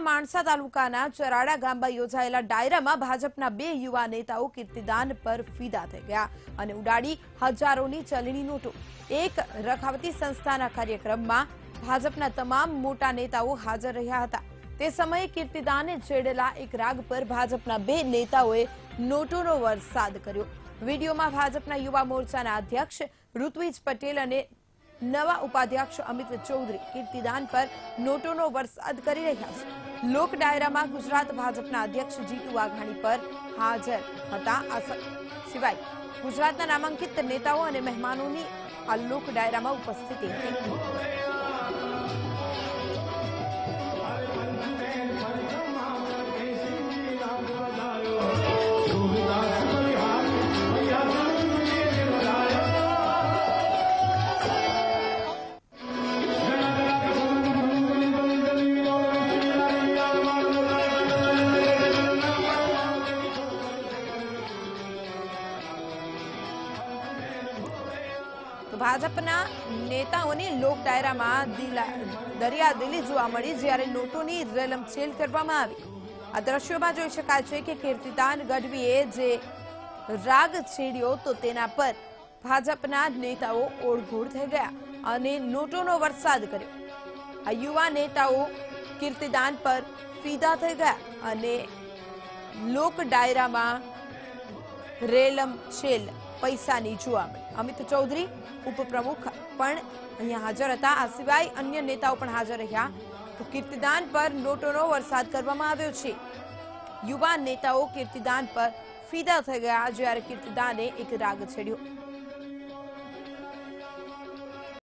માણસા તાલુકાના ચરાડા ગામમાં યોજાયેલા ડાયરામાં ભાજપના બે યુવા નેતાઓ કીર્તિદાન પર ફિદા થઈ ગયા અને ઉડાડી હજારોની ચલણી નોટો એક રખાવતી સંસ્થાના કાર્યક્રમમાં ભાજપના તમામ મોટા નેતાઓ હાજર રહ્યા હતા. તે સમયે કીર્તિદાને છેડેલા એક રાગ પર ભાજપના બે નેતાઓએ નોટોનો વરસાદ કર્યો. વિડીયોમાં ભાજપના યુવા મોરચાના અધ્યક્ષ ઋત્વિજ પટેલ અને નવા ઉપાધ્યક્ષ અમિત ચૌધરી કીર્તિદાન પર નોટોનો વરસાદ કરી રહ્યા છે. લોક ડાયરામાં ગુજરાત ભાજપના અધ્યક્ષ જીતુ વાઘાણી પર હાજર હતા આ સિવાય ગુજરાતના નામાંકિત નેતાઓ અને મહેમાનોની આ લોક ડાયરામાં ઉપસ્થિતિ હતી તો ભાજપના નેતાઓની લોક ડાયરામાં દિલા- દરિયાદિલી જોવા મળી, જ્યારે નોટોની રેલમછેલ કરવામાં આવી. આ દ્રશ્યોમાં જોઈ શકાય છે કે કીર્તિદાન ગઢવીએ જે રાગ છેડ્યો તો તેના પર ભાજપના નેતાઓ ઓળઘોળ થઈ ગયા અને નોટોનો વરસાદ કર્યો. આ યુવા નેતાઓ કીર્તિદાન પર ફીદા થઈ ગયા અને લોક ડાયરામાં રેલમ છેલ પૈસાની જોવામણી અમિત ચૌધરી, ઉપપ્રમુખ, પણ અહીંયા હાજર હતા. આ સિવાય અન્ય નેતાઓ પણ હાજર રહ્યા. તો કીર્તિદાન પર નોટોનો વરસાદ કરવામાં આવ્યો છે. યુવા નેતાઓ કીર્તિદાન પર ફિદા થઈ ગયા જ્યારે કીર્તિદાને એક રાગ છેડ્યો.